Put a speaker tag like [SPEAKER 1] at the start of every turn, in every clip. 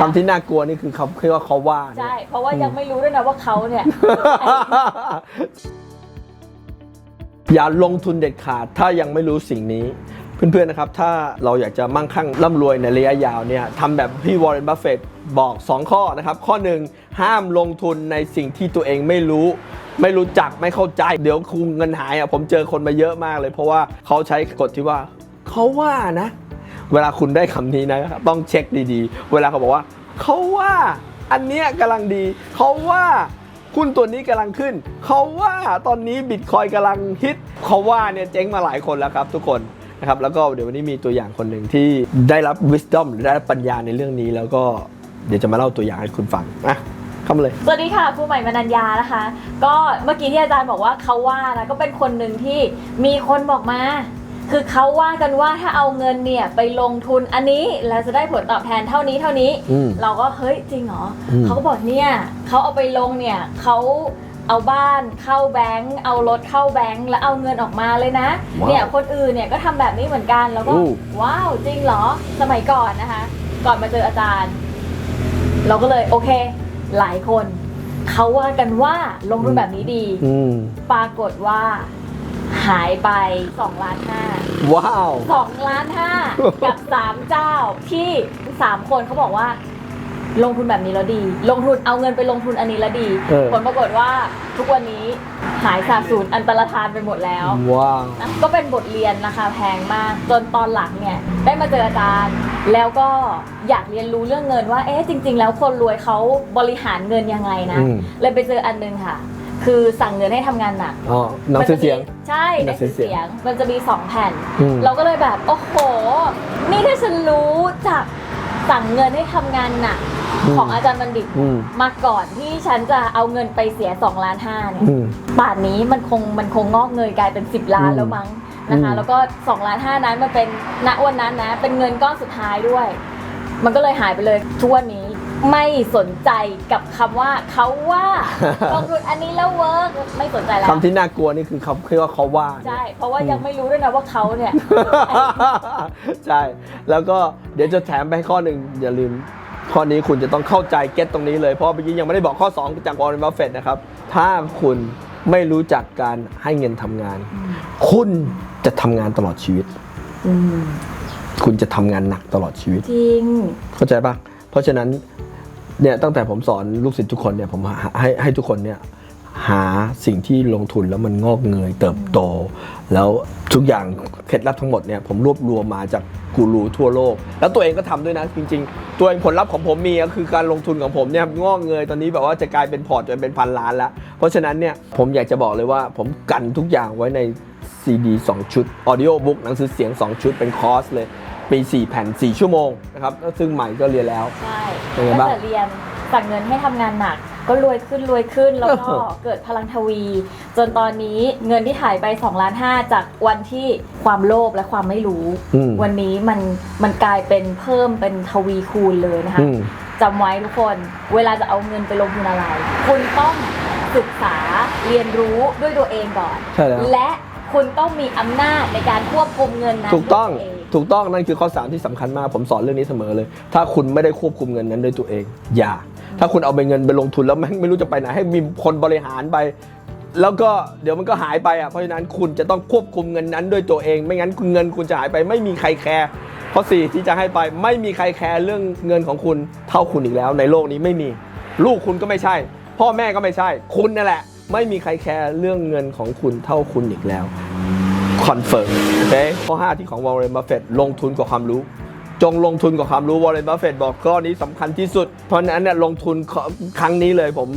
[SPEAKER 1] คำที่น่ากลัวนี่คือคำที่ว่าเขาว่าเนี่ย
[SPEAKER 2] ใช่ เพราะว่ายังไม่รู้ด้วยนะว่าเขาเนี่ย
[SPEAKER 1] อย่าลงทุนเด็ดขาดถ้ายังไม่รู้สิ่งนี้ เพื่อนๆนะครับ ถ้าเราอยากจะมั่งคั่งร่ำรวยในระยะยาวเนี่ยทำแบบพี่วอร์เรนบัฟเฟตบอก 2 ข้อนะครับ ข้อหนึ่งห้ามลงทุนในสิ่งที่ตัวเองไม่รู้ ไม่รู้จักไม่เข้าใจ เดี๋ยวคุงเงินหายอะผมเจอคนมาเยอะมากเลย เพราะว่าเขาใช้กฎที่ว่าเขาว่านะ เวลาคุณได้คำนี้นะครับต้องเช็คดีๆ เวลาเขาบอกว่าเขาว่าอันเนี้ยกำลังดีเขาว่าหุ้นตัวนี้กำลังขึ้น เขาว่าตอนนี้บิตคอยกำลังฮิตเขาว่าเนี่ยเจ๊งมาหลายคนแล้วครับทุกคนนะครับแล้วก็เดี๋ยววันนี้มีตัวอย่างคนหนึ่งที่ได้รับ wisdom หรือได้รับปัญญาในเรื่องนี้แล้วก็เดี๋ยวจะมาเล่าตัวอย่างให้คุณฟังอะเข้ามาเลย
[SPEAKER 2] สวัสดีค่ะครูใหม่มนัญญานะคะ ก็เมื่อกี้ที่อาจารย์บอกว่าเขาว่านะก็เป็นคนหนึ่งที่มีคนบอกมา คือเขาว่ากันว่าถ้าเอาเงินเนี่ยไปลงทุนอันนี้แล้วจะได้ผลตอบแทนเท่านี้เท่านี้
[SPEAKER 1] อืม
[SPEAKER 2] เราก็เฮ้ยจริงเหรออ
[SPEAKER 1] ม
[SPEAKER 2] เขาก็บอกเนี่ยเขาเอาไปลงเนี่ยเขาเอาบ้านเข้าแบงก์เอารถเข้าแบงก์แล้วเอาเงินออกมาเลยนะ
[SPEAKER 1] ว้าว
[SPEAKER 2] เนี่ยคนอื่นเนี่ยก็ทำแบบนี้เหมือนกันแล้วก็
[SPEAKER 1] อู้
[SPEAKER 2] ว้าวจริงเหรอสมัยก่อนนะคะ ก่อนมาเจออาจารย์ เราก็เลยโอเค หลายคนเขาว่ากันว่าลงทุนแบบนี้ดี
[SPEAKER 1] อืม
[SPEAKER 2] ปรากฏว่า หายไป2ล้านห้า
[SPEAKER 1] ว้าว
[SPEAKER 2] 2ล้านห้ากับ3เจ้าที่3คนเขาบอกว่า ลงทุนแบบนี้แล้วดี ลงทุนเอาเงินไปลงทุนอันนี้แล้วดี
[SPEAKER 1] เออ
[SPEAKER 2] ผลปรากฏว่าทุกวันนี้หายสาบสูญอันตรธานไปหมดแล้ว
[SPEAKER 1] ว้าว
[SPEAKER 2] นะก็เป็นบทเรียนราคาแพงมาก จนตอนหลังเนี่ย ได้มาเจออาจารย์ แล้วก็อยากเรียนรู้เรื่องเงินว่าเอ๊ะจริง ๆ แล้วคนรวยเขาบริหารเงินยังไงนะ
[SPEAKER 1] อืม
[SPEAKER 2] เลยไปเจออันนึงค่ะ คือสั่งเงินให้ทำงานหนัก
[SPEAKER 1] อ๋อหนังสือเสียง
[SPEAKER 2] มันจะมีใช่
[SPEAKER 1] หนั
[SPEAKER 2] ใน
[SPEAKER 1] งสื
[SPEAKER 2] สื
[SPEAKER 1] อ
[SPEAKER 2] อ
[SPEAKER 1] เสียง
[SPEAKER 2] เสียงมันจะมีสองแผ่น
[SPEAKER 1] อืม
[SPEAKER 2] เราก็เลยแบบ โอ้โห นี่ถ้าฉันรู้จากสั่งเงินให้ทำงานหนัก
[SPEAKER 1] อืม
[SPEAKER 2] ของอาจารย์บัณฑิต
[SPEAKER 1] อืม
[SPEAKER 2] มาก่อนที่ฉันจะเอาเงินไปเสีย2ล้านห้าเนี่ย
[SPEAKER 1] อืม
[SPEAKER 2] ป่านนี้มันคงมันคงงอกเงยกลายเป็น 10 ล้าน
[SPEAKER 1] อืม
[SPEAKER 2] แล้วมั้งนะคะ
[SPEAKER 1] อืม
[SPEAKER 2] แล้วก็2ล้านห้านั้นมันเป็นณวันนั้นนะ เป็นเงินก้อนสุดท้ายด้วย มันก็เลยหายไปเลยทุกวันนี้ ไม่สนใจกับคำว่าเขาว่า ลงทุนอันนี้แล้วเวิร์กไม่สนใจแล้ว
[SPEAKER 1] คำที่น่ากลัวนี่คือคำที่ว่าเขาว่าเนี่ย
[SPEAKER 2] ใช่ เพราะว่ายังไม่รู้ด้วยนะว่าเขาเนี่ย
[SPEAKER 1] ใช่ แล้วก็เดี๋ยวจะแถมไปข้อหนึ่งอย่าลืม ข้อนี้คุณจะต้องเข้าใจเก็ตตรงนี้เลย เพราะเมื่อกี้ยังไม่ได้บอกข้อ 2 จากวอร์เรนบัฟเฟตนะครับ ถ้าคุณไม่รู้จักการให้เงินทำงาน คุณจะทำงานตลอดชีวิต
[SPEAKER 2] อืม
[SPEAKER 1] คุณจะทำงานหนักตลอดชีวิต
[SPEAKER 2] จริง
[SPEAKER 1] เข้าใจปะเพราะฉะนั้น เนี่ยตั้งแต่ผมสอนลูกศิษย์ทุกคนเนี่ยผมหให้ให้ทุกคนเนี่ยหาสิ่งที่ลงทุนแล้วมันงอกเงยเติบโต แล้วทุกอย่างเคล็ดลับทั้งหมดเนี่ยผมรวบรวมมาจากกูรูทั่วโลก แล้วตัวเองก็ทำด้วยนะจริง ๆ ตัวเองผลลัพธ์ของผมมีก็คือการลงทุนของผมเนี่ยงอกเงยตอนนี้แบบว่าจะกลายเป็นพอร์ตจนเป็นพันล้านแล้ว เพราะฉะนั้นเนี่ยผมอยากจะบอกเลยว่าผมกันทุกอย่างไว้ใน CD 2ชุด Audio Book หนังสือเสียง 2 ชุดเป็นคอร์สเลย มี4 แผ่น 4 ชั่วโมงนะครับซึ่งใหม่ก็เรียนแล้ว
[SPEAKER 2] ใช่
[SPEAKER 1] เป็นไง
[SPEAKER 2] ตั้ง
[SPEAKER 1] บ้าง
[SPEAKER 2] แต่เรียนสั่งเงินให้ทำงานหนัก ก็รวยขึ้นรวยขึ้นแล้วก็
[SPEAKER 1] เออ
[SPEAKER 2] เกิดพลังทวี จนตอนนี้เงินที่ถ่ายไป2ล้านห้าจากวันที่ความโลภและความไม่รู้
[SPEAKER 1] อืม
[SPEAKER 2] วันนี้มันมันกลายเป็นเพิ่มเป็นทวีคูณเลยนะคะ
[SPEAKER 1] อืม
[SPEAKER 2] จำไว้ทุกคน เวลาจะเอาเงินไปลงทุนอะไร คุณต้องศึกษาเรียนรู้ด้วยตัวเองก่อน
[SPEAKER 1] ใช่แล้ว
[SPEAKER 2] และคุณต้องมีอำนาจในการควบคุมเงินนั้น
[SPEAKER 1] ถูกต้อง
[SPEAKER 2] ด้วยวเถู
[SPEAKER 1] กต้องนั่นคือข้อสามที่สำคัญมาก ผมสอนเรื่องนี้เสมอเลย ถ้าคุณไม่ได้ควบคุมเงินนั้นด้วยตัวเอง อย่า ถ้าคุณเอาไปเงินไปลงทุนแล้วแม่งไม่รู้จะไปไหนให้มีคนบริหารไป แล้วก็เดี๋ยวมันก็หายไปอะเพราะฉะนั้นคุณจะต้องควบคุมเงินนั้นด้วยตัวเอง ไม่งั้นเงินคุณจะหายไปไม่มีใครแคร์ข้อสี่ที่จะให้ไปไม่มีใครแคร์เรื่องเงินของคุณเท่าคุณอีกแล้ว ในโลกนี้ไม่มี ลูกคุณก็ไม่ใช่ พ่อแม่ก็ไม่ใช่ คุณนั่นแหละ ไม่มีใครแคร์เรื่องเงินของคุณเท่าคุณอีกแล้ว คอนเฟิร์มโอเคข้อ 5 ที่ของวอร์เรนบัฟเฟตลงทุนกับความรู้ จงลงทุนกับความรู้วอร์เรนบัฟเฟตบอกข้อนี้สำคัญที่สุด เพราะฉะนั้นเนี่ยลงทุนครั้งนี้เลยผม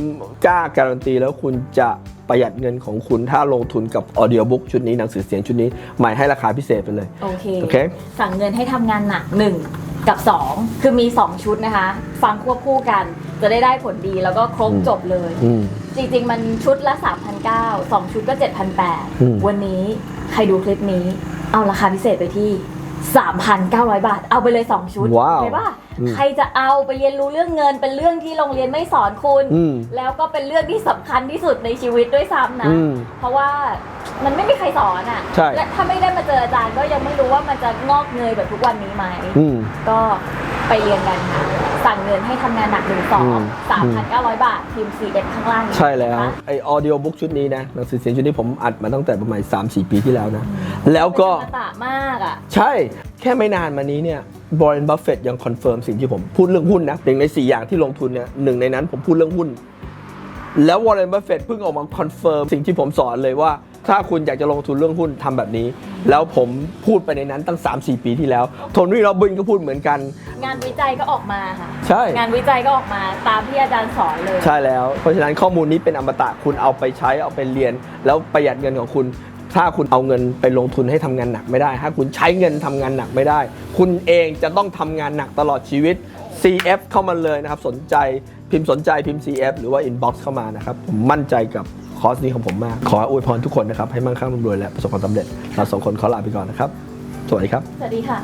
[SPEAKER 1] กล้าการันตีแล้วคุณจะประหยัดเงินของคุณถ้าลงทุนกับออ d ดิโอบุ๊กชุดนี้หนังสือเสียงชุดนี้ใหม่ให้ราคาพิเศษไปเลย
[SPEAKER 2] โอเค
[SPEAKER 1] โอเค
[SPEAKER 2] สั่งเงินให้ทำงานหนัก1กับ 2 คือมี 2 ชุดนะคะ ฟังควบคู่กันจะได้ได้ผลดีแล้วก็ครบ
[SPEAKER 1] อืม
[SPEAKER 2] จบเลย
[SPEAKER 1] อืม
[SPEAKER 2] จริง ๆ มันชุดละ 3,900 2 ชุดก็
[SPEAKER 1] อืม
[SPEAKER 2] 7,800 วันนี้ ใครดูคลิปนี้ เอาราคาพิเศษไปที่ 3,900 บาท เอาไปเลย 2 ชุด
[SPEAKER 1] ว้าว
[SPEAKER 2] เห็นป่ะ
[SPEAKER 1] อืม
[SPEAKER 2] ใครจะเอาไปเรียนรู้เรื่องเงิน เป็นเรื่องที่โรงเรียนไม่สอนคุณ
[SPEAKER 1] อืม
[SPEAKER 2] แล้วก็เป็นเรื่องที่สำคัญที่สุดในชีวิตด้วยซ้ำนะ
[SPEAKER 1] อืม
[SPEAKER 2] เพราะว่ามันไม่มีใครสอนอะ
[SPEAKER 1] ใช่
[SPEAKER 2] และถ้าไม่ได้มาเจออาจารย์ก็ยังไม่รู้ว่ามันจะงอกเงยแบบทุกวันนี้ไหม
[SPEAKER 1] อืม
[SPEAKER 2] ก็ ไปเรียนกันค่ะสั่งเงินให้ทำงานหนักหนึ่งสอง
[SPEAKER 1] อืม
[SPEAKER 2] สามพันเก้าร้อยบาทพิมพ์ CS ข้างล่างนี้
[SPEAKER 1] ใช่แล้ว
[SPEAKER 2] นะคะ
[SPEAKER 1] ไอออดิโอบุ๊กชุดนี้นะหนังสือเสียงชุดนี้ผมอัดมาตั้งแต่ประมาณ3-4 ปีที่แล้วนะ แล้วก็
[SPEAKER 2] เป็นอมตะมากอะ
[SPEAKER 1] ใช่แค่ไม่นานมานี้เนี่ยบรอนบัฟเฟตยังคอนเฟิร์มสิ่งที่ผมพูดเรื่องหุ้นนะหนึ่งใน 4 อย่างที่ลงทุนเนี่ยหนึ่งในนั้นผมพูดเรื่องหุ้น แล้ววอร์เรนบัฟเฟตเพิ่งออกมาคอนเฟิร์มสิ่งที่ผมสอนเลยว่า ถ้าคุณอยากจะลงทุนเรื่องหุ้นทำแบบนี้ แล้วผมพูดไปในนั้นตั้ง 3-4 ปีที่แล้วโทนี่โรบินก็พูดเหมือนกัน
[SPEAKER 2] งานวิจัยก็ออกมาค่ะ
[SPEAKER 1] ใช่
[SPEAKER 2] งานวิจัยก็ออกมาตามที่อาจารย์สอนเลย
[SPEAKER 1] ใช่แล้ว เพราะฉะนั้นข้อมูลนี้เป็นอมตะคุณเอาไปใช้เอาไปเรียน แล้วประหยัดเงินของคุณ ถ้าคุณเอาเงินไปลงทุนให้ทำงานหนักไม่ได้ ถ้าคุณใช้เงินทำงานหนักไม่ได้ คุณเองจะต้องทำงานหนักตลอดชีวิต CF เข้ามาเลยนะครับสนใจพิมพ์สนใจพิมพ์ CF หรือว่า inbox เข้ามานะครับผมมั่นใจกับ คอร์สนี้ของผมมาก ขออวยพรทุกคนนะครับ ให้มั่งคั่งร่ำรวยและประสบความสำเร็จเราสองคนขอลาไปก่อนนะครับ สวัสดีครับ
[SPEAKER 2] สวัสดีค่ะ